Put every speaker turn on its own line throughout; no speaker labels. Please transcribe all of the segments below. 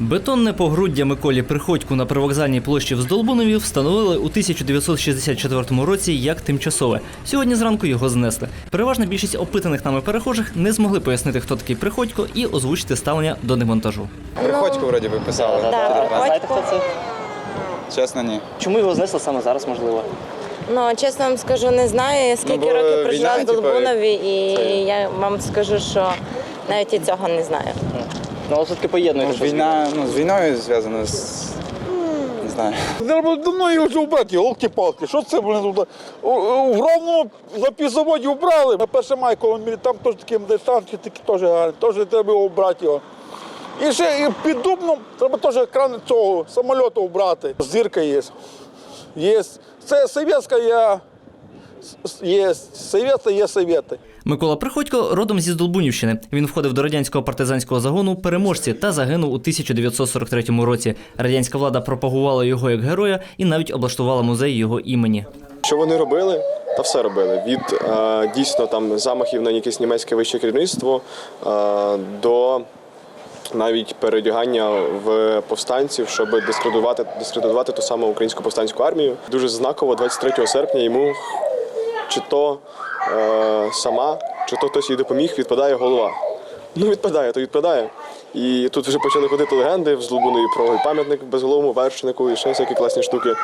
Бетонне погруддя Миколі Приходьку на привокзальній площі в Здолбунові встановили у 1964 році як тимчасове. Сьогодні зранку його знесли. Переважна більшість опитаних нами перехожих не змогли пояснити, хто такий Приходько, і озвучити ставлення до демонтажу.
Приходько вроді би писали.
Да,
Знаєте, хто це?
Чесно, ні.
Чому його знесли саме зараз, можливо?
Ну, чесно вам скажу, не знаю. Я скільки
Ну,
років прожила
війна,
в
типу,
Долбунові, і
це-
я вам скажу, що навіть і цього не знаю.
Ну, але все-таки поєднуєте.
Ну, війна ну, з війною зв'язана з. Не знаю.
Треба давно його вже вбрати, голки-палки. Що це, блин, тут? У- у- В Ровному за півзаводі вбрали. На 1 май, коли ми там теж такі медистанки, такі теж гарні, теж треба його вбрати його. І ще і під Дубном треба теж екран цього самольоту вбрати. Зірка є. Є. Це совєтська є. Є. Совєта є совєти.
Микола Приходько родом зі Здолбунівщини. Він входив до радянського партизанського загону переможці та загинув у 1943 році. Радянська влада пропагувала його як героя і навіть облаштувала музей його імені.
Що вони робили? Та все робили. Від е, дійсно там замахів на якесь німецьке вище керівництво е, до навіть передягання в повстанців, щоб дискредитувати, дискредитувати ту саму українську повстанську армію. Дуже знаково 23 серпня йому чи то е, сама, чи то хтось їй допоміг, відпадає голова. Ну, відпадає, то відпадає. І тут вже почали ходити легенди в Злобунові про пам'ятник безголовому вершнику і ще всякі класні штуки. Е,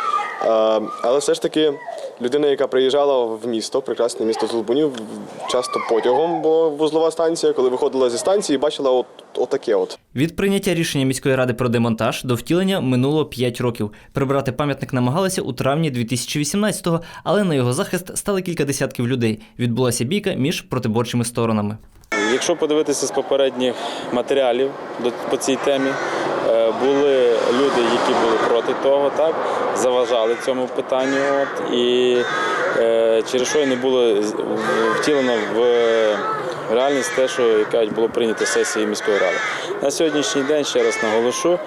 але все ж таки людина, яка приїжджала в місто, прекрасне місто Злобунів, часто потягом, бо вузлова станція, коли виходила зі станції, бачила от, отаке от.
Від прийняття рішення міської ради про демонтаж до втілення минуло 5 років. Прибрати пам'ятник намагалися у травні 2018-го, але на його захист стали кілька десятків людей. Відбулася бійка між протиборчими сторонами.
Якщо подивитися з попередніх матеріалів по цій темі, е, були люди, які були проти того, так, заважали цьому питанню. От, і е, через що не було втілено в реальність те, що як кажуть, було прийнято сесією міської ради. На сьогоднішній день, ще раз наголошу,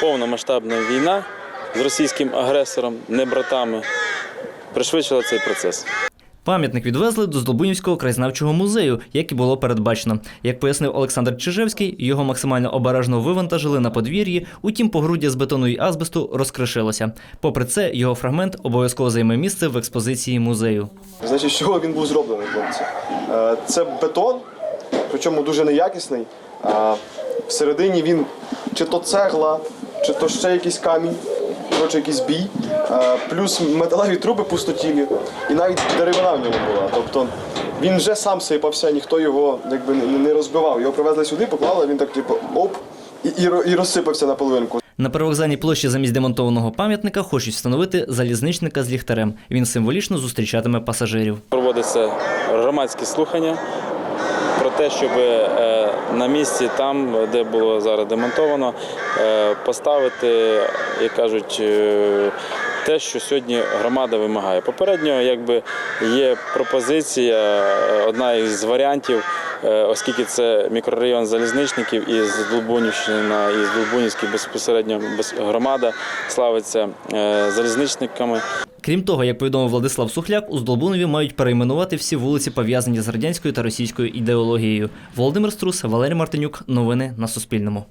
повномасштабна війна з російським агресором, не братами, пришвидшила цей процес.
Пам'ятник відвезли до Здолбунівського краєзнавчого музею, як і було передбачено. Як пояснив Олександр Чижевський, його максимально обережно вивантажили на подвір'ї, утім погруддя з бетону і азбесту розкришилося. Попри це, його фрагмент обов'язково займе місце в експозиції музею.
Значить, з чого він був зроблений, хлопці? Е, Це бетон, причому дуже неякісний. А всередині він чи то цегла, чи то ще якийсь камінь, коротше, якийсь бій, плюс металеві труби пустотілі, і навіть деревина в ньому була. Тобто він вже сам сипався, ніхто його якби не, не розбивав. Його привезли сюди, поклали, він так, типу, оп, і, і, і розсипався на половинку.
На привокзальній площі замість демонтованого пам'ятника хочуть встановити залізничника з ліхтарем. Він символічно зустрічатиме пасажирів.
Проводиться громадські слухання про те, щоб е, на місці, там, де було зараз демонтовано, е, поставити, як кажуть, е, те, що сьогодні громада вимагає. Попередньо, якби є пропозиція, одна із варіантів, оскільки це мікрорайон залізничників і з і з Долбунівський безпосередньо громада славиться залізничниками.
Крім того, як повідомив Владислав Сухляк, у Здолбунові мають перейменувати всі вулиці, пов'язані з радянською та російською ідеологією. Володимир Струс, Валерій Мартинюк. Новини на Суспільному.